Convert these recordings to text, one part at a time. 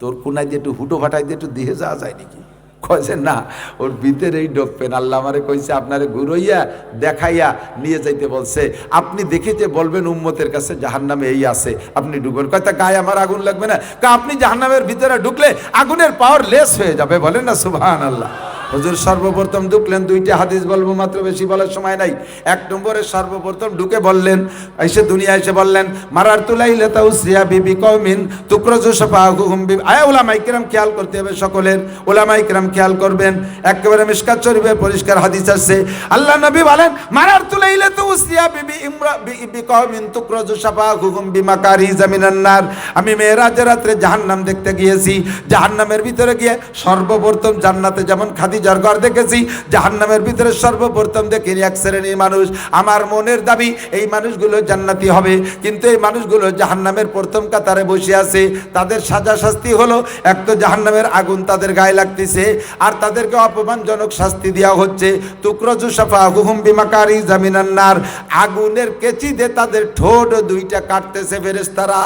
তোর কোনায় দিয়ে একটু হুটো ফাটাই দিয়ে একটু দিয়ে যাওয়া যায় নাকি? কয়েছে না, ওর ভিতরে এই ডোপেন আল্লাহ আমারে কইছে, আপনারে ঘুরইয়া দেখাইয়া নিয়ে যাইতে বলছে। আপনি দেখে যে বলবেন উম্মতের কাছে জাহান্নামে এই আছে, আপনি ঢুকবেন কয়টা গায়ে আমার আগুন লাগবে না? আপনি জাহান্নামের ভিতরে ঢুকলে আগুনের পাওয়ার লেস হয়ে যাবে, বলেন না সুবাহ আল্লাহ হুজুর, সর্বপ্রথম ঢুকলেন, দুইটা হাদিস বলব মাত্র, বেশি বলার সময় নাই। এক নম্বরে সর্বপ্রথম ঢুকে বললেন, এসে দুনিয়া এসে বললেন, মারার তুলাই লেতা উসিয়া বিবি কৌমিন তুকরজু সফা হুম বিবি আয় ওলামাই কিরাম, খেয়াল করতে হবে সকলের ওলামাই কিরাম খেয়াল করবেন। একেবারে মিসকাত শরীফের পরিষ্কার হাদিস আছে। আল্লাহ নবী বলেন, মারার তুলাই লেতা উসিয়া বিবি ইমরা, বিবি কৌমিন তুকরজু সফা হুম বিমাকারি জামিনান নার। আমি মেয়েরাজের রাত্রে জাহান্নাম দেখতে গিয়েছি। জাহান্নামের ভিতরে গিয়ে সর্বপ্রথম জান্নাতে যেমন খাদিজার ঘর দেখেছি, জাহান্নামের ভিতরে সর্বপ্রথম দেখিনি এক শ্রেণির মানুষ। আমার মনের দাবি, এই মানুষগুলো জান্নাতি হবে। কিন্তু এই মানুষগুলো জাহান্নামের প্রথম কাতারে বসে আছে। তাদের সাজা শাস্তি হলো, এক তো জাহান্নামের আগুন তাদের গায়ে লাগতেছে, আর তাদেরকে অপমানজনক শাস্তি দেওয়া হচ্ছে। তুকরজু সাফা হুহুম বিমাকারি জামিনান্নার। আগুনের কেচি দিয়ে তাদের ঠোঁট দুইটা কাটতেছে ফেরেস্তারা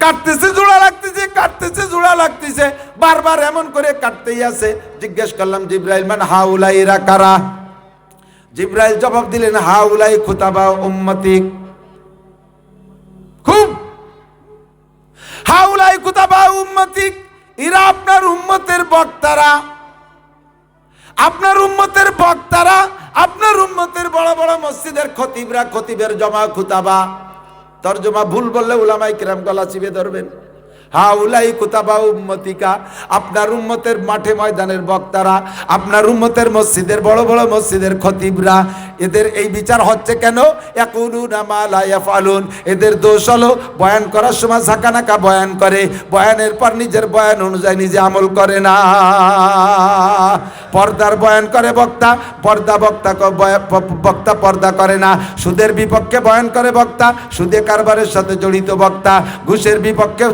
কাটতেছে, জোড়া লাগতেছে, কাটতেছে, জোড়া লাগতেছে। বারবার এমন করে কাটতেই আছে। জিজ্ঞেস করলাম, জিব্রাইল, মান হাউলাই এরা কারা? জিব্রাইল জবাব দিলেন, হাউলাই খুতাবা উম্মতি। খুব। হাউলাই খুতাবা উম্মতি, এরা আপনার উম্মতের বক্তারা। আপনার উম্মতের বক্তারা? আপনার উম্মতের বড় বড় মসজিদের খতিবরা, খতিবের জমা খুতাবা। তর্জমা ভুল বললে উলামাই কিরাম গলা চিবে ধরবেন। হা উলাই কুতাবা উম্মতিকা। আপনার উম্মতের মাঠে ময়দানের বক্তারা, আপনার উম্মতের মসজিদের বড় বড় মসজিদের খতিবরা, এদের এই বিচার হচ্ছে কেন? ইয়াফআলুন। এদের দোষ হলো বয়ান করার সময় ঝাঁকানাকা বয়ান করে, বয়ানের পর নিজের বয়ান অনুযায়ী নিজে আমল করে না। পর্দার বয়ান করে বক্তা, পর্দা বক্তা বক্তা পর্দা করে না। সুদের বিপক্ষে বয়ান করে বক্তা, সুদে কারবারের সাথে জড়িত বক্তা, ঘুষের বিপক্ষে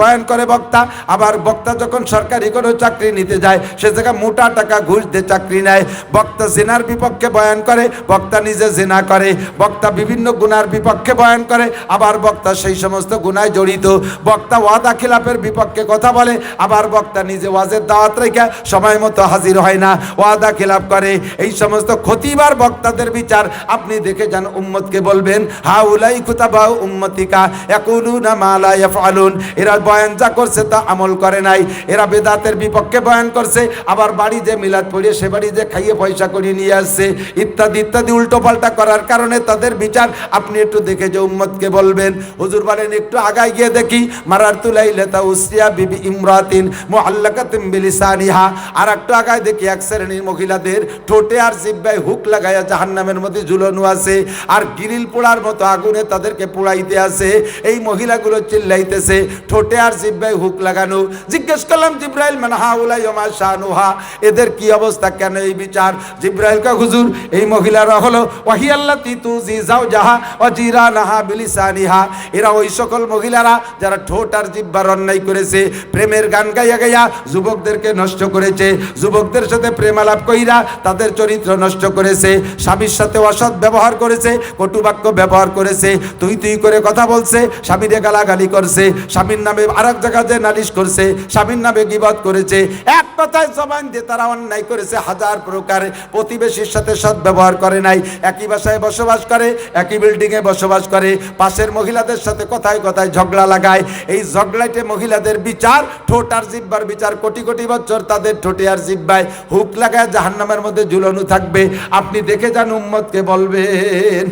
বয়ান করে বক্তা, আবার বক্তা যখন সরকারি কোনো চাকরি নিতে যায়, সে জায়গায় মোটা টাকা ঘুষ দিয়ে চাকরি নেয়। বক্তা জেনার বিপক্ষে বয়ান করে, বক্তা নিজে জেনা করে। বক্তা বিভিন্ন গুনার বিপক্ষে বয়ান করে, আবার বক্তা সেই সমস্ত গুনায় জড়িত। বক্তা ওয়াদা খিলাফের বিপক্ষে কথা বলে, আবার বক্তা নিজে ওয়াজের দাওয়াত রেখে সময় মতো হাজির হয় না। ওয়াদা খিলাফ করে। এই সমস্ত ক্ষতিবার বক্তাদের বিচার, আপনি দেখে যান উম্মতকে বলবেন হা উলাই কুতাবা উম্মতিকা, ইয়াকুলুনা মা লা ইয়াফআলুন। এরা বয়ান যা করছে তা আমল করে নাই। এরা বেদাতের বিপক্ষে বয়ান করছে, আবার বাড়ি যে মিলাদ পড়িয়ে সে বাড়ি যে খাইয়ে পয়সা করে নিয়ে আসছে, ইত্যাদি ইত্যাদি উল্টো পাল্টা করার কারণে তাদের বিচার আপনি একটু দেখে যে উম্মতকে বলবেন। হুজুর বলেন, একটু আগায় গিয়ে দেখি, মারার তুলাই লেতা উসিয়া বিবি ইমরাতিন মুআল্লাকাতিন বিলিসানিহা। আর একটু আগায় দেখি, এক শ্রেণির মহিলাদের ঠোঁটে আর জিব্বায় হুক লাগাইয়া জাহান্নামের মধ্যে ঝুলানো আছে আর গিরিল পোড়ার মতো আগুনে তাদেরকে পোড়াইতে আছে। এই মহিলাগুলো চিল্লাইতেছে, ঠোঁটে আর জিব্বায় হুক লাগানো। জিজ্ঞেস করলাম, জিব্রাইল মানে হা, উলাই ওমা শানুহা, এদের কি অবস্থা? কেন এই বিচার? জিব্রাইল কা হুজুর, এই মহিলারা হলো, ওয়াহি আল্লাহ তিতু জি যাও যাহা ও জিরা নাহা বিলিসানিহা। এরা ওই সকল মহিলারা যারা ঠোঁট আর জিব্বার অন্যায় করেছে, প্রেমের গান গাইয়া গাইয়া যুবকদেরকে নষ্ট করেছে। যুবকদের সাথে প্রেমালাপ কইরা তাদের চরিত্র নষ্ট করেছে। স্বামীর সাথে অসৎ ব্যবহার করেছে, কটুবাক্য ব্যবহার করেছে, তুই তুই করে কথা বলছে, স্বামীরে গালাগালি করছে, স্বামীর নামে আরেক জায়গায় যে নালিশ করছে, স্বামীর নামে গিবাদ করেছে। এক কথায় জবান দিয়ে তারা অন্যায় করেছে, হাজার প্রকার প্রতিবেশীর সাথে সৎ ব্যবহার করে নাই। একই বাসায় বসবাস করে, একই বিল্ডিংয়ে বসবাস করে। পাশের মহিলাদের সাথে কথায় কথায় ঝগড়া লাগায়। এই ঝগড়াইটে মহিলাদের বিচার, ঠোঁট আর জিব্বার বিচার। কোটি কোটি বছর তাদের ঠোঁটে আর জিব্বায় হুক লাগায়, জাহান্নামের মধ্যে ঝুলানো থাকবে। আপনি দেখে যান উম্মতকে বলবেন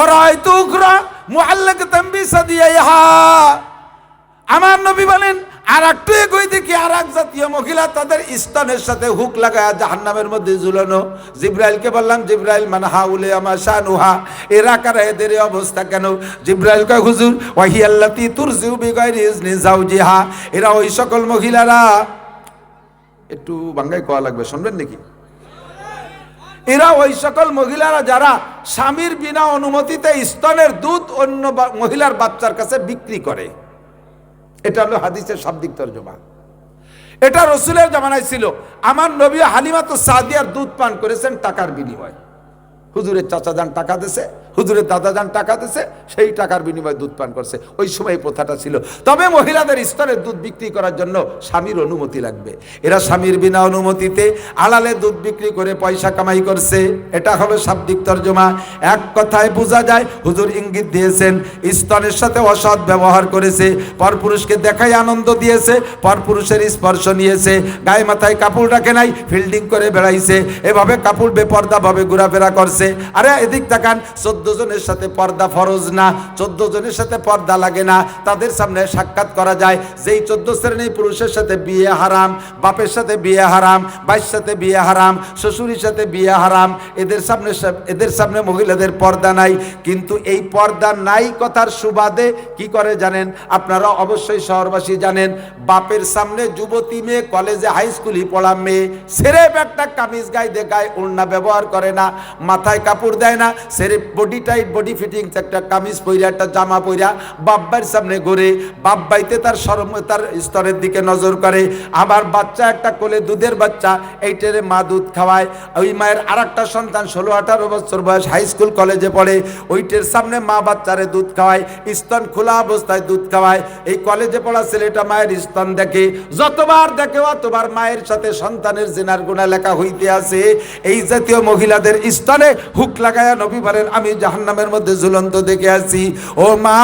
ওরাইতু উখরা মুআল্লাকাতাম বিসাদিয়াহা আমার নবী বলেন আর একটু এগোই দেখি আর এক জাতীয় মহিলা তাদের স্তনের সাথে হুক লাগায় জাহান্নামের মধ্যে ঝুলানো। জিব্রাইলকে বললাম, জিব্রাইল মানে হাউলে আমার শানুহা। এরা কারা, এদের অবস্থা কেন? জিব্রাইল কা হুজুর ওয়াহি আল্লাতি তুরজিউ বিগাইরি ইজনি জাওজিহা এরা ওই সকল মহিলারা। একটু বাঙ্গাই কোয়া লাগবে, শুনবেন নাকি? এরা ওই সকল মহিলারা যারা স্বামীর বিনা অনুমতিতে স্তনের দুধ অন্য মহিলার বাচ্চার কাছে বিক্রি করে। এটা হলো হাদিসের শাব্দিক তর্জমা। এটা রসুলের জমানায় ছিল। আমার নবী হালিমা তো সাদিয়ার দুধ পান করেছেন টাকার বিনিময়। হুজুরের চাচা যান টাকা দিছে, হুজুরের দাদা যান টাকা দিছে, সেই টাকার বিনিময়ে দুধ পান করছে। ওই সময় প্রথাটা ছিল। তবে মহিলাদের স্তরের দুধ বিক্রি করার জন্য স্বামীর অনুমতি লাগবে। এরা স্বামীর বিনা অনুমতিতে আড়ালে দুধ বিক্রি করে পয়সা কামাই করছে। এটা হলো শাব্দিক তর্জমা। এক কথায় বোঝা যায়, হুজুর ইঙ্গিত দিয়েছেন, স্তনের সাথে অসৎ ব্যবহার করেছে, পরপুরুষকে দেখাই আনন্দ দিয়েছে, পরপুরুষের স্পর্শ নিয়েছে, গায়ে মাথায় কাপড় রাখে নাই, ফিল্ডিং করে বেড়াইছে, এভাবে কাপড় বেপর্দা ভাবে ঘোরাফেরা করছে। আরে এদিক তাকান, চোদ্দ জনের সাথে পর্দা ফরজ না, চোদ্দ জনের সাথে পর্দা লাগে না, তাদের সামনে সাক্ষাৎ করা যায়। যেই চোদ্দ শ্রেণি পুরুষের সাথে বিয়ে হারাম, বাপের সাথে বিয়ে হারাম বাইর সাথে বিয়ে হারাম, শ্বশুরের সাথে বিয়ে হারাম, এদের সামনে এদের সামনে মহিলাদের পর্দা নাই। কিন্তু এই পর্দা নাই কথার সুবাদে কি করে জানেন? আপনারা অবশ্যই শহরবাসী জানেন, বাপের সামনে যুবতী মেয়ে, কলেজে হাই স্কুলই পড়া মেয়ে সেরেপ একটা কামিজ গায়ে দেখায়, ওড়না ব্যবহার করে না, মাথায় কাপড় দেয় না, সেরে বডি টাইট বডি ফিটিংস একটা কামিজ পইরা, একটা জামা পইরা বাব্বার সামনে ঘুরে বাব্বাইতে তার সরম, তার স্তরের দিকে নজর করে। আবার বাচ্চা একটা কোলে দুধের বাচ্চা, এইটারে মা দুধ খাওয়ায়। ওই মায়ের আর একটা সন্তান ষোলো, আঠারো বছর বয়স হাই স্কুল কলেজে পড়ে। ওইটার সামনে মা বাচ্চারে দুধ খাওয়ায়, স্তন খোলা অবস্থায় দুধ খাওয়ায়। এই কলেজে পড়া ছেলেটা মায়ের স্তন দেখে, যতবার দেখে অতবার মায়ের সাথে সন্তানের জেনার গুণা লেখা হইতে আছে এই জাতীয় মহিলাদের স্তনে হুক লাগায়া নবী বলেন, আমি জাহান্নামের মধ্যে ঝুলন্ত দেখে আছি। ও মা,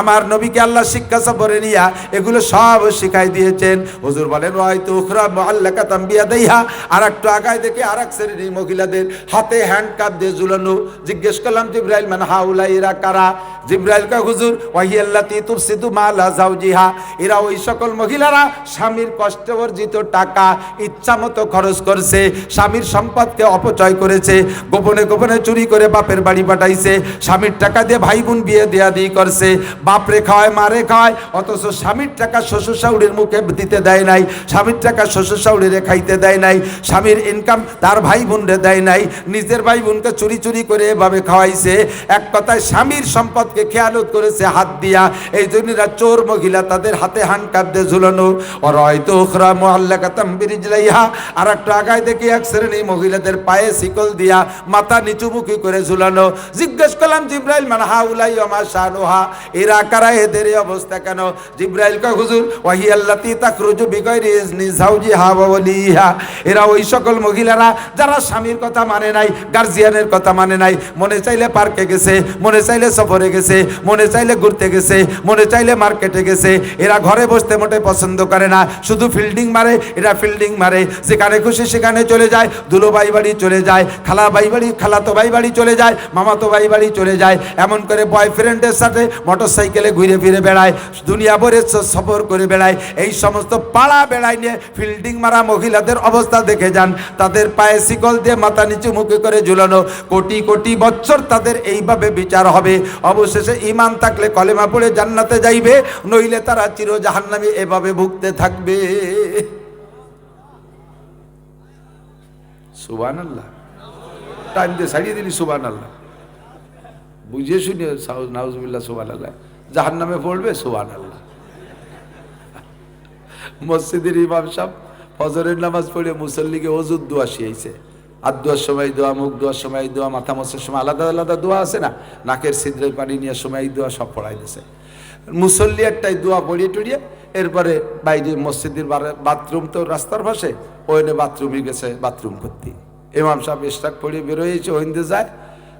আমার নবীকে আল্লাহ শিক্ষা সফরে নিয়া এগুলো সব শিখাই দিয়েছেন। হুজুর বলেন হয়তো উখরা আল্লাহ তাম্বিয়া দেইহা আর একটু আগায় দেখে আর এক শ্রেণির মহিলাদের হাতে হ্যান্ড কাপ দিয়ে ঝুলানো। জিজ্ঞেস করলাম, জিব্রাইল মানে হাউলাইরা কারা? জিব্রাইল কা হুজুর ওয়াহি আল্লাতি তুফসিদু মালা জাওজিহা এরা ওই সকল মহিলারা স্বামীর কষ্ট অর্জিত টাকা, ইচ্ছা মতো খরচ করছে, স্বামীর সম্পদকে অপচয় করেছে, গোপনে গোপনে চুরি করে বাপের বাড়ি পাঠাইছে, স্বামীর টাকা দিয়ে ভাই বোন বিয়ে দেয়া দিয়ে করছে বাপ বাপরে খাওয়ায় মারে খাওয়ায় অথচ স্বামীর টাকা শ্বশুর শাশুড়ির মুখে দিতে দেয় নাই, স্বামীর টাকা শ্বশুর শাশুড়িরে খাইতে দেয় নাই, স্বামীর ইনকাম তার ভাই বোনরে দেয় নাই, নিজের ভাই বোনকে চুরি চুরি করে এভাবে খাওয়াইছে। এক কথায় স্বামীর সম্পদকে খেয়ালত করেছে, হাত দিয়া। এই জন্যরা চোর মহিলা, তাদের হাতে হান কাঁদতে ঝুলানো। ওখরা মোহাল্লা কাতাম বিরিজলাইহা। আর একটা আগায় দেখি, এক শ্রেণি মহিলাদের পায়ে শিকল দিয়া মাথা করে ঝুলানো। জিজ্ঞেস করলাম, জিব্রাইল মানে হা উলাই আমার এরা, কারা এদের অবস্থা কেন? জিব্রাইল কা হুজুর, ওয়াহি আল্লাতি তাকরুজু বিগয়রি ইজনি জাওজি হা ওয়ালিহা এরা, ওই সকল মহিলারা, যারা স্বামীর কথা মানে নাই, গার্জিয়ানের কথা মানে নাই, মনে চাইলে পার্কে গেছে, মনে চাইলে সফরে গেছে মনে চাইলে ঘুরতে গেছে, মনে চাইলে মার্কেটে গেছে। এরা ঘরে বসতে মোটে পছন্দ করে না। শুধু ফিল্ডিং মারে, এরা ফিল্ডিং মারে। যেখানে খুশি সেখানে চলে যায়, দুলো ভাই বাড়ি চলে যায়, খালা ভাই বাড়ি খালাতো ভাই বাড়ি চলে যায় মামাতো ভাই বাড়ি চলে যায়। এমন করে বয়ফ্রেন্ডের সাথে মোটর সাইকেলে ঘুরে ফিরে বেড়ায়, দুনিয়া ভরে সফর করে বেড়ায়। এই সমস্ত পাড়া বেড়ায় নিয়ে ফিল্ডিং মারা মহিলাদের অবস্থা দেখে যান। তাদের পায়ে শিকল দিয়ে মাথা নিচু মুখে করে ঝুলানো। কোটি কোটি বছর তাদের এইভাবে বিচার হবে। অবশেষে ইমান থাকলে কলেমা পড়ে জান্নাতে যাইবে, নইলে তারা চির জাহান্নামে এভাবে ভুগতে থাকবে। সুবান আল্লাহ টাইম দিয়ে দিলি সুবান আল্লাহ বুঝে শুনে নাউজুবিল্লাহ সুবান আল্লাহ জাহান নামে পড়বে সুবান আল্লাহ মসজিদের ইমাম সাহেব ফজরের নামাজ পড়ে মুসল্লিকে দোয়া শিয়াইছে আর দোয়ার সময় দোয়া মুখ দোয়ার সময় দোয়া মাথা মশার সময় আলাদা আলাদা দোয়া আছে না? নাকের ছিদ্রের পানি নিয়ে সময় দোয়া সব পড়াই দিছে। মুসল্লি একটাই দোয়া পড়িয়ে টড়িয়ে এরপরে বাইরে মসজিদের বাথরুম তো রাস্তার পাশে ওইনে বাথরুমে গেছে, বাথরুম করতে ইমাম সাহেব স্টাক পড়িয়ে বেরোয়েছে ওইন্দে যায়।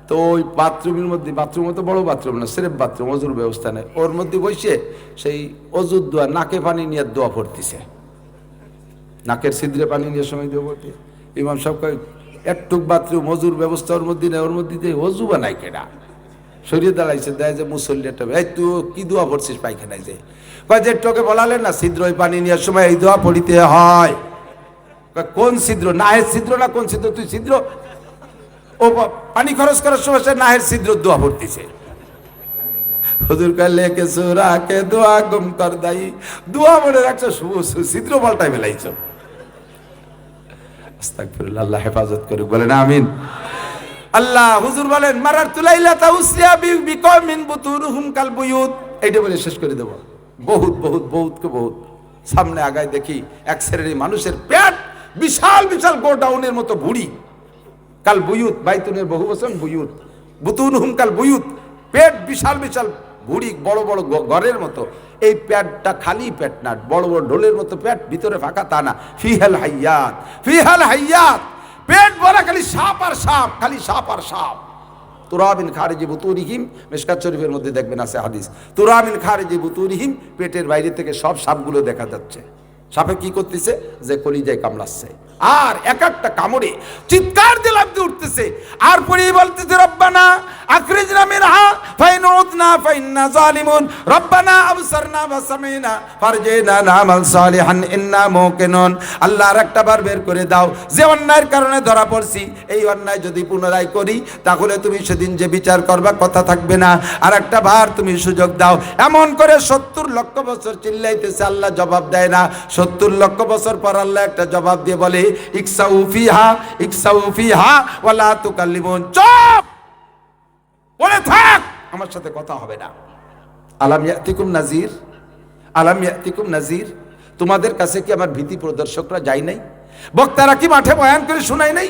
তো ওই বাথরুমের মধ্যে বাথরুম তো বড় বাথরুম না, সেরেফ বাথরুম, অজুর ব্যবস্থা নেই। ওর মধ্যে বসে সেই অজুর দোয়া নাকে পানি নিয়ে দোয়া পড়তেছে। নাকের ছিদ্রে পানি নিয়ে সময় দোয়া পড়তে ইমাম সাহেব একটুক বাথরুম অজুর ব্যবস্থা ওর মধ্যে নেই, ওর মধ্যে দিয়ে অজু বানাই কেডা? শরীরে দাঁড়াইছে দেয় যে মুসল্লি একটা এই তুই কি দোয়া পড়ছিস পায়খানায় যে? কয়, যে তোকে বলালেন না, ছিদ্র পানি নেওয়ার সময় এই দোয়া পড়িতে হয়। কোন ছিদ্র? নাহের ছিদ্র না কোন ছিদ্র? তুই ছিদ্র? ও পানি খরচ করার সময় সে নাহের ছিদ্র দোয়া পড়তেছে। হুজুর কা লেকে সুরা কে দোয়া গুম কর দাই দোয়া মনে রাখছো ছিদ্র পাল্টাই ফেলাইছো। আল্লাহ হেফাজত করুক, বলেন আমিন। আল্লাহ হুজুর বলেন, মারার তুলাইলা তাউসিয়া বি বিকমিন বুতুরুহুম কাল বুয়ুত। এইটা বলে শেষ করে দেব। বহুত বহুত বহুতকে বহুত। সামনে আগায় দেখি এক শ্রেণির মানুষের পেট বিশাল বিশাল গোডাউনের মতো ভুড়ি। কাল বুয়ুত বাইতুনের বহু বচন বুয়ুত। বুতুন হুম কাল বুয়ুত। পেট বিশাল বিশাল ভুড়ি বড় বড় ঘরের মতো। এই পেটটা খালি পেট না, বড় বড় ঢোলের মতো পেট ভিতরে ফাঁকা তা না। ফিহাল হাইয়াত ফিহাল হাইয়াত। পেট ভরা খালি সাপ আর সাপ, খালি সাপ আর সাপ। তুরাবিন খারেজি বুতুরিহিম শরীফের মধ্যে দেখবেন আছে হাদিস। তুরাবিন খারেজি বুতুরিহিম পেটের বাইরে থেকে সব সাপগুলো দেখা যাচ্ছে। সাপে কি করতেছে? যে কলিজায় কামড়াচ্ছে। আর এক একটা কামড়ে চিৎকার দিয়ে উঠতেছে। আর পরে বলতেছে, রব্বানা, আখরিজনা মিনহা ফাইন আল্লাহ একটা বার বের করে দাও। যে অন্যায়ের কারণে ধরা পড়ছি, এই অন্যায় যদি পুনরায় করি, তাহলে তুমি সেদিন যে বিচার কথা থাকবে না। আর একটা বার তুমি সুযোগ দাও। এমন করে সত্তর লক্ষ বছর চিল্লাইতেছে, আল্লাহ জবাব দেয় না। সত্তর লক্ষ বছর পর আল্লাহ একটা জবাব দিয়ে বলে, ইকসাউ ফিহা ইকসাউ ফিহা, ওয়ালা তুকাল্লিমুন। চুপ! বলে থাক! আমার সাথে কথা হবে না। আলাম ইয়াতিকুম নাজির? আলাম ইয়াতিকুম নাজির? তোমাদের কাছে কি আমার ভীতি প্রদর্শকরা যায় নাই? বক্তারা কি মাঠে বয়ান করে শোনায় নাই?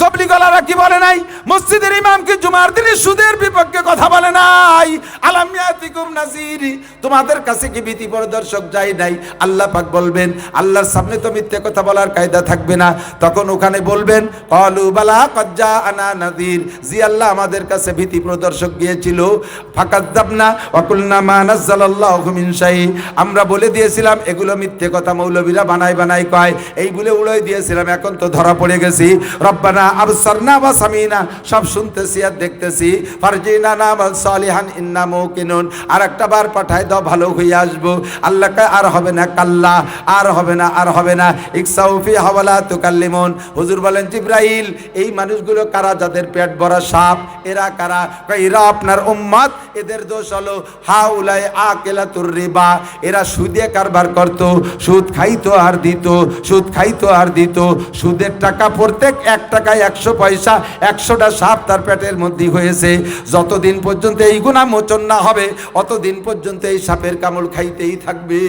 তবলিগলারা কি বলে নাই? মসজিদের ইমাম কি জুমার দিনে সুদের বিপক্ষে কথা বলে নাই। আলামিয়াতিকুম নাজির তোমাদের কাছে কি ভীতি প্রদর্শক যায় নাই? আল্লাহ পাক বলবেন, আল্লাহর সামনে তো মিথ্যে কথা বলার কায়দা থাকবে না। তখন ওখানে বলবেন, কলু বালা কজ্জা আনা নাজির জি আল্লাহ, আমাদের কাছে ভীতি প্রদর্শক গিয়েছিল। ফাকাদ্দাবনা ওয়াকুলনা মা নাযালাল্লাহু মিন শাই। আমরা বলে দিয়েছিলাম, এগুলো মিথ্যে কথা মৌলবীরা বানাই বানাই কয় এই বলে উড়াই দিয়েছিলাম, এখন তো ধরা পড়ে গেছি। রব্বানা আবসারনা ওয়া সামিনা। সব শুনতেছি আর দেখতেছি। ফারজিনা নামাল সালিহান, ইন্না মুকিনুন আর একটা বার পাঠায় দাও, ভালো হয়ে আসব। আল্লাহ কয় আর হবে না কাল্লা, আর হবে না, আর হবে না। ইকসাউফি হাওয়ালা তুকাল্লিমুন। হুজুর বলেন, জিব্রাইল, এই মানুষগুলো কারা? যাদের পেট ভরা সাপ। এরা কারা? এরা আপনার উম্মত? এদের দোষ হলো, হাউলাই আকেলাতুর রিবা। এরা সুদে কারবার করত। সুদ খাইতো আর দিত, সুদ খাইতো আর দিত। সুদের টাকা প্রত্যেক এক টাকায় একশো পয়সা, একশোটা সাপ তার পেটের মধ্যে হয়েছে। যতদিন পর্যন্ত এই গুণা মোচন না হবে, অতদিন পর্যন্ত এই সাপের কামড় খাইতেই থাকবে।